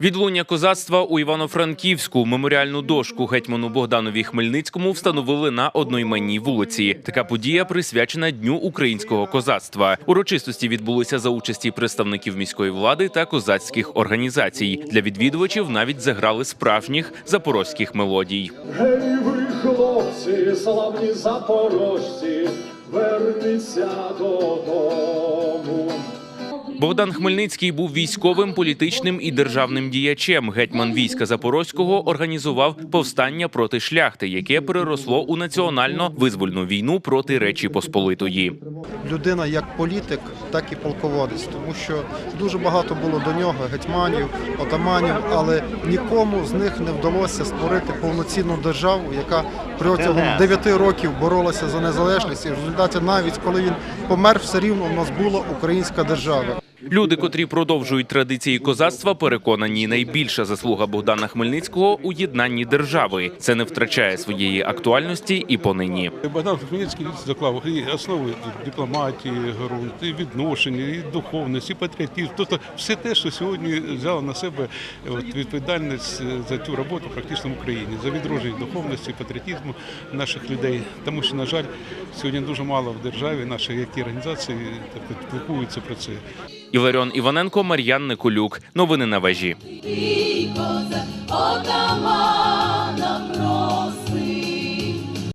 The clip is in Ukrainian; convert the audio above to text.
Відлуння козацтва у Івано-Франківську меморіальну дошку гетьману Богданові Хмельницькому встановили на одноіменній вулиці. Така подія присвячена Дню українського козацтва. Урочистості відбулися за участі представників міської влади та козацьких організацій. Для відвідувачів навіть заграли справжніх запорозьких мелодій. Гей, ви, хлопці, славні запорожці, верніться додому. Богдан Хмельницький був військовим, політичним і державним діячем. Гетьман війська Запорозького організував повстання проти шляхти, яке переросло у національно-визвольну війну проти Речі Посполитої. людина як політик, так і полководець, тому що дуже багато було до нього гетьманів, отаманів, але нікому з них не вдалося створити повноцінну державу, яка протягом 9 років боролася за незалежність. І в результаті, навіть коли він помер, все рівно в нас була українська держава. Люди, котрі продовжують традиції козацтва, переконані, найбільша заслуга Богдана Хмельницького у єднанні держави. Це не втрачає своєї актуальності і понині. Богдан Хмельницький заклав і основи дипломатії, ґрунт, відношення, і духовність, і патріотизм. Тобто все те, що сьогодні взяло на себе відповідальність за цю роботу практично в Україні, за відродження духовності, патріотизму наших людей. Тому що, на жаль, сьогодні дуже мало в державі наші які організації так, про це. Іларіон Іваненко, Мар'ян Николюк. Новини на вежі.